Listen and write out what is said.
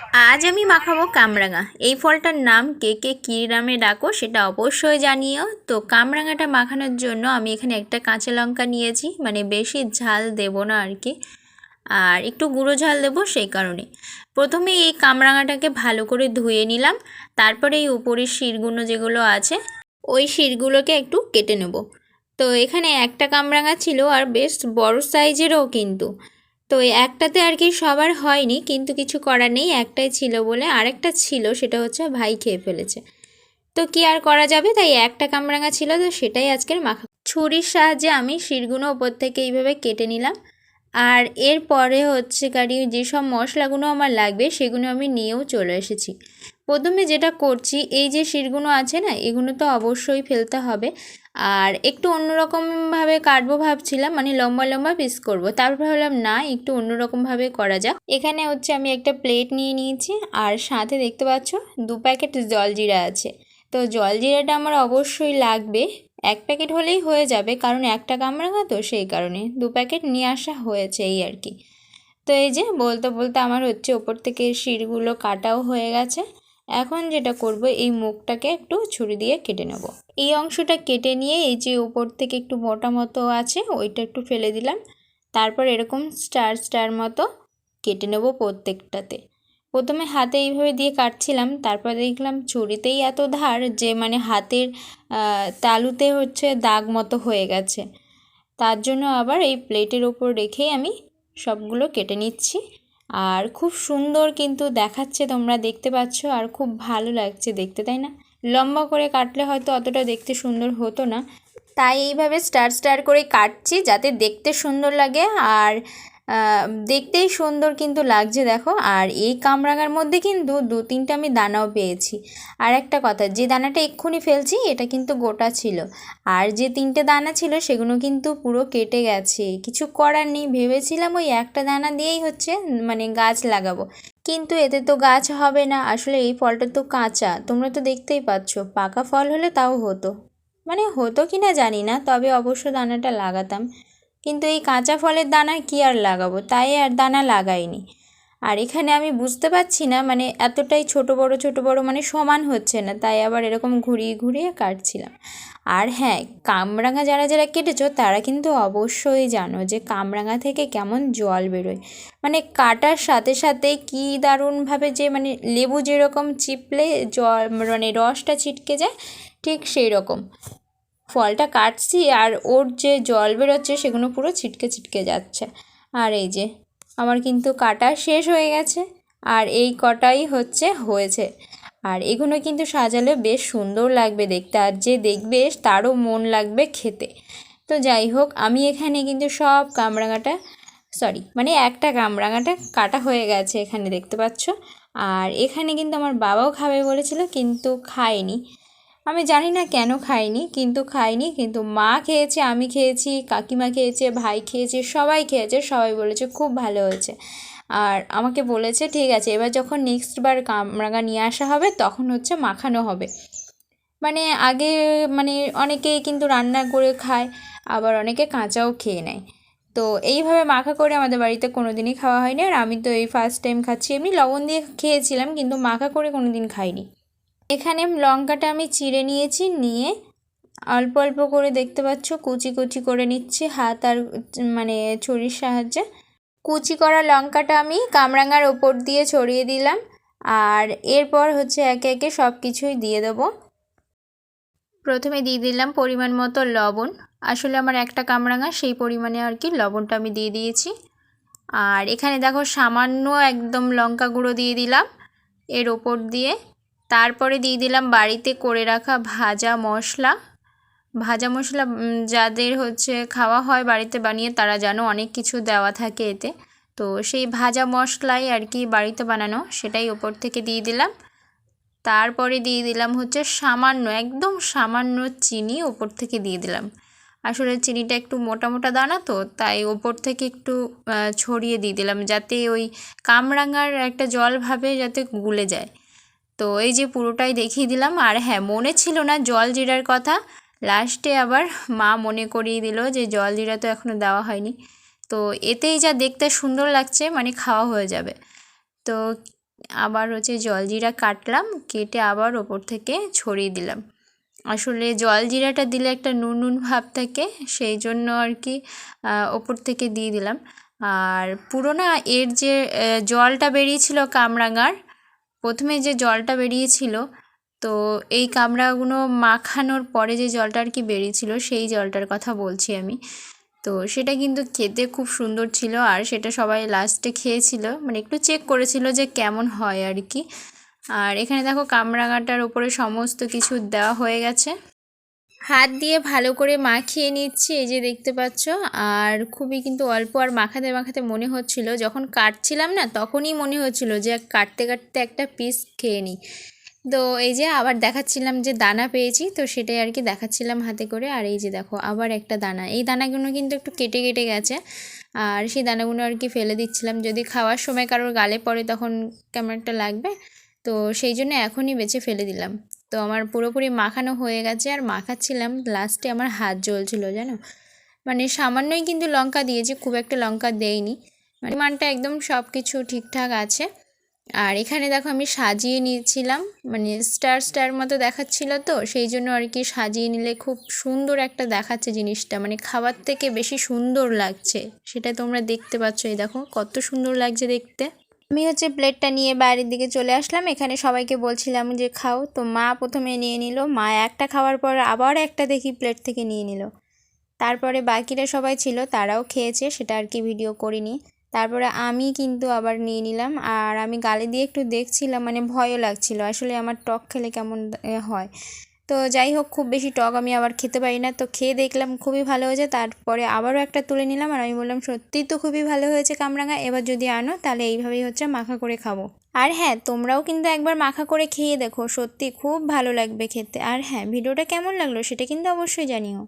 আজ আমি মাখাবো কামরাঙা। এই ফলটার নাম কে কে কী নামে ডাকো সেটা অবশ্যই জানিও। তো কামরাঙাটা মাখানোর জন্য আমি এখানে একটা কাঁচা লঙ্কা নিয়েছি মানে বেশি ঝাল দেব না আর কি। আর একটু গুঁড়ো ঝাল দেবো সেই কারণে। প্রথমে এই কামরাঙাটাকে ভালো করে ধুয়ে নিলাম, তারপরে এই উপরের শিরগুলো যেগুলো আছে, ওই শিরগুলোকে একটু কেটে নেব। তো এখানে একটা কামরাঙা ছিল আর বেশ বড় সাইজেরও কিন্তু। তো একটাতে আর কি সবার হয়নি, কিন্তু কিছু করার নেই, একটাই ছিল বলে আরেকটা ছিল, সেটা হচ্ছে ভাই খেয়ে ফেলেছে। তো কি আর করা যাবে? তাই একটা কামরাঙা ছিল, তো সেটাই আজকের মাখা। ছুরির সাহায্যে আমি শিরগুনো ওপর থেকে এইভাবে কেটে নিলাম। আর এরপরে হচ্ছে গাড়ি যেসব মশলাগুলো আমার লাগবে, সেগুলো আমি নিয়েও চলে এসেছি। প্রথমে যেটা করছি, এই যে শিরগুলো আছে না এগুলো তো অবশ্যই ফেলতে হবে। আর একটু অন্যরকমভাবে কাটবো ভাবছিলাম মানে লম্বা লম্বা পিস করব। তারপর ভাবলাম, না, একটু অন্যরকমভাবে করা যাক। এখানে হচ্ছে আমি একটা প্লেট নিয়ে নিয়েছি, আর সাথে দেখতে পাচ্ছ, দু প্যাকেট জলজিরা আছে। তো জলজিরাটা আমার অবশ্যই লাগবে। এক প্যাকেট হলেই হয়ে যাবে, কারণ একটা কামরাঙা তো সেই কারণে। দু প্যাকেট নিয়ে আসা হয়েছে এই আর কি। তো এই যে, বলতে বলতে আমার হচ্ছে ওপর থেকে শিরগুলো কাটাও হয়ে গেছে। এখন যেটা করব, এই মুখটাকে একটু ছুরি দিয়ে কেটে নেব। এই অংশটা কেটে নিয়ে এই যে উপর থেকে একটু মোটা মতো আছে, ওইটা একটু ফেলে দিলাম। তারপর এরকম স্টার স্টার মতো কেটে নেব প্রত্যেকটাতে। প্রথমে হাতে এইভাবে দিয়ে কাটছিলাম, তারপর দেখলাম ছুরিতেই এত ধার যে মানে হাতের তালুতে হচ্ছে দাগ মতো হয়ে গেছে। তার জন্য আবার এই প্লেটের ওপর রেখেই আমি সবগুলো কেটে নিচ্ছি। আর খুব সুন্দর কিন্তু দেখাচ্ছে তোমরা, দেখতে পাচ্ছ, আর খুব ভালো লাগছে দেখতে, তাই না? লম্বা করে কাটলে হয়তো অতটা দেখতে সুন্দর হতো না। তাই এইভাবে স্টার স্টার করে কাটছি যাতে দেখতে সুন্দর লাগে, আর দেখতেই সুন্দর কিন্তু লাগছে, দেখো। আর এই কামরাঙার মধ্যে কিন্তু দু তিনটা আমি দানাও পেয়েছি। আর একটা কথা, যে দানাটা এক্ষুনি ফেলছি, এটা কিন্তু গোটা ছিল। আর যে তিনটে দানা ছিল সেগুলো কিন্তু পুরো কেটে গেছে। কিছু করার নেই, ভেবেছিলাম ওই একটা দানা দিয়েই হচ্ছে মানে গাছ লাগাবো। কিন্তু এতে তো গাছ হবে না, আসলে এই ফলটা তো কাঁচা। তোমরা তো দেখতেই পাচ্ছ, পাকা ফল হলে তাও হতো। মানে হতো কি না জানি না, তবে অবশ্য দানাটা লাগাতাম। কিন্তু এই কাঁচা ফলের দানা কি আর লাগাবো? তাই আর দানা লাগাইনি। আর এখানে আমি বুঝতে পারছি না মানে এতটাই ছোট বড় ছোট বড় মানে সমান হচ্ছে না, তাই আবার এরকম ঘুরিয়ে ঘুরিয়ে কাটছিলাম। আর হ্যাঁ কামরাঙা যারা যারা কেটেছো, তারা কিন্তু অবশ্যই জানো যে কামরাঙা থেকে কেমন জল বেরোয়। মানে কাটার সাথে সাথে কী দারুণভাবে যে মানে লেবু যেরকম চিপলে জল মানে রসটা ছিটকে যায়, ঠিক সেই রকম ফলটা কাটছি আর ওর যে জল বেরোচ্ছে সেগুলো পুরো ছিটকে ছিটকে যাচ্ছে। আর এই যে, আমার কিন্তু কাটা শেষ হয়ে গেছে আর এই কটাই হচ্ছে হয়েছে। আর এগুলো কিন্তু সাজালে বেশ সুন্দর লাগবে দেখতে আর যে দেখবে তারও মন লাগবে খেতে। তো যাই হোক, আমি এখানে কিন্তু সব কামরাঙাটা সরি মানে একটা কামরাঙাটা কাটা হয়ে গেছে এখানে দেখতে পাচ্ছ। আর এখানে কিন্তু আমার বাবাও খাবে বলেছিল কিন্তু খায়নি। আমি জানি না কেন খাইনি, কিন্তু খাইনি, কিন্তু মা খেয়েছে, আমি খেয়েছি, কাকিমা খেয়েছে, ভাই খেয়েছে, সবাই খেয়েছে, সবাই বলেছে খুব ভালো হয়েছে। আর আমাকে বলেছে, ঠিক আছে, এবার যখন নেক্সট বার কামরাঙা নিয়ে আসা হবে, তখন হচ্ছে মাখানো হবে। মানে আগে মানে অনেকেই কিন্তু রান্না করে খায়, আবার অনেকে কাঁচাও খেয়ে নেয়। তো এইভাবে মাখা করে আমাদের বাড়িতে কোনো দিনই খাওয়া হয়নি। আর আমি তো এই ফার্স্ট টাইম খাচ্ছি। এমনি লবণ দিয়ে খেয়েছিলাম, কিন্তু মাখা করে কোনো দিন খাইনি। এখানে লঙ্কাটা আমি চিড়ে নিয়েছি, নিয়ে অল্প অল্প করে দেখতে পাচ্ছ, কুচি কুচি করে নিচ্ছি হাত আর মানে ছুরির সাহায্যে। কুচি করা লঙ্কাটা আমি কামরাঙার ওপর দিয়ে ছড়িয়ে দিলাম আর এরপর হচ্ছে একে একে সব কিছুই দিয়ে দেবো। প্রথমে দিয়ে দিলাম পরিমাণ মতো লবণ। আসলে আমার একটা কামরাঙা, সেই পরিমাণে আর কি লবণটা আমি দিয়ে দিয়েছি। আর এখানে দেখো সামান্য একদম লঙ্কা গুঁড়ো দিয়ে দিলাম এর ওপর দিয়ে। তারপরে দিয়ে দিলাম বাড়িতে করে রাখা ভাজা মশলা। ভাজা মশলা যাদের হচ্ছে খাওয়া হয় বাড়িতে বানিয়ে তারা জানো অনেক কিছু দেওয়া থাকে এতে। তো সেই ভাজা মশলাই আর কি বাড়িতে বানানো সেটাই ওপর থেকে দিয়ে দিলাম। তারপরে দিয়ে দিলাম হচ্ছে সামান্য, একদম সামান্য চিনি ওপর থেকে দিয়ে দিলাম। আসলে চিনিটা একটু মোটা মোটা দানা তো, তাই ওপর থেকে একটু ছড়িয়ে দিয়ে দিলাম যাতে ওই কামরাঙার একটা জল ভাবে যাতে গুলে যায়। তো এই যে পুরোটাই দেখিয়ে দিলাম। আর হ্যাঁ মনে ছিল না জল জিরার কথা। লাস্টে আবার মা মনে করিয়ে দিল যে জল জিরা তো এখনও দেওয়া হয়নি। তো এতেই যা দেখতে সুন্দর লাগছে মানে খাওয়া হয়ে যাবে। তো আবার হচ্ছে জলজিরা কাটলাম, কেটে আবার ওপর থেকে ছড়িয়ে দিলাম। আসলে জলজিরাটা দিলে একটা নুন নুন ভাব থাকে, সেই জন্য আর কি ওপর থেকে দিয়ে দিলাম। আর পুরো না এর যে জলটা বেরিয়েছিল কামরাঙার প্রথমে যে জলটা বেরিয়েছিল, তো এই কামড়াগুলো মাখানোর পরে যে জলটা আর কি বেরিয়েছিল, সেই জলটার কথা বলছি আমি। তো সেটা কিন্তু খেতে খুব সুন্দর ছিল আর সেটা সবাই লাস্টে খেয়েছিল। মানে একটু চেক করেছিল যে কেমন হয় আর কি। আর এখানে দেখো কামরাঙাটার ওপরে সমস্ত কিছু দেওয়া হয়ে গেছে। হাত দিয়ে ভালো করে মাখিয়ে নিচ্ছি, এই যে দেখতে পাচ্ছ। আর খুবই কিন্তু অল্প আর মাখাতে মাখাতে মনে হচ্ছিল, যখন কাটছিলাম না, তখনই মনে হচ্ছিল যে কাটতে কাটতে একটা পিস খেয়ে নিই। তো এই যে আবার দেখাচ্ছিলাম যে দানা পেয়েছি, তো সেটাই আর কি দেখাচ্ছিলাম হাতে করে। আর এই যে দেখো, আবার একটা দানা। এই দানাগুলো কিন্তু একটু কেটে কেটে গেছে। আর সেই দানাগুলো আর কি ফেলে দিচ্ছিলাম। যদি খাওয়ার সময় কারোর গালে পড়ে তখন কেমন একটা লাগবে। তো সেই জন্য এখনই বেছে ফেলে দিলাম। তো আমার পুরোপুরি মাখানো হয়ে গেছে আর মাখাচ্ছিলাম। লাস্টে আমার হাত জ্বলছিল, জানো? মানে সামান্যই কিন্তু লঙ্কা দিয়েছি, খুব একটা লঙ্কা দেয়নি মানে মানটা একদম সব কিছু ঠিকঠাক আছে। আর এখানে দেখো আমি সাজিয়ে নিয়েছিলাম মানে স্টার স্টার মতো দেখাচ্ছিল তো, সেই জন্য আর কি সাজিয়ে নিলে খুব সুন্দর একটা দেখাচ্ছে জিনিসটা। মানে খাবার থেকে বেশি সুন্দর লাগছে, সেটা তোমরা দেখতে পাচ্ছ এই দেখো, কত সুন্দর লাগছে দেখতে। আমি হচ্ছে প্লেটটা নিয়ে বাইরের দিকে চলে আসলাম। এখানে সবাইকে বলছিলাম যে, খাও। তো মা প্রথমে নিয়ে নিল। মা একটা খাওয়ার পর আবার একটা দেখি প্লেট থেকে নিয়ে নিল। তারপরে বাকিরা সবাই ছিল, তারাও খেয়েছে, সেটা আর কি ভিডিও করিনি। তারপরে আমি কিন্তু আবার নিয়ে নিলাম। আর আমি গালে দিয়ে একটু দেখছিলাম মানে ভয়ও লাগছিল। আসলে আমার টক খেলে কেমন হয়। তো যাই হোক, খুব বেশি টক আমি আবার খেতে পারি না। তো খেয়ে দেখলাম খুবই ভালো হয়েছে, তারপরে আবারও একটা তুলে নিলাম আর আমি বললাম, সত্যিই তো খুবই ভালো হয়েছে কামরাঙা, এবার যদি আনো তাহলে এইভাবেই হচ্ছে মাখা করে খাব। আর হ্যাঁ তোমরাও কিন্তু একবার মাখা করে খেয়ে দেখো সত্যি খুব ভালো লাগবে খেতে। আর হ্যাঁ ভিডিওটা কেমন লাগল সেটা কিন্তু অবশ্যই জানিও।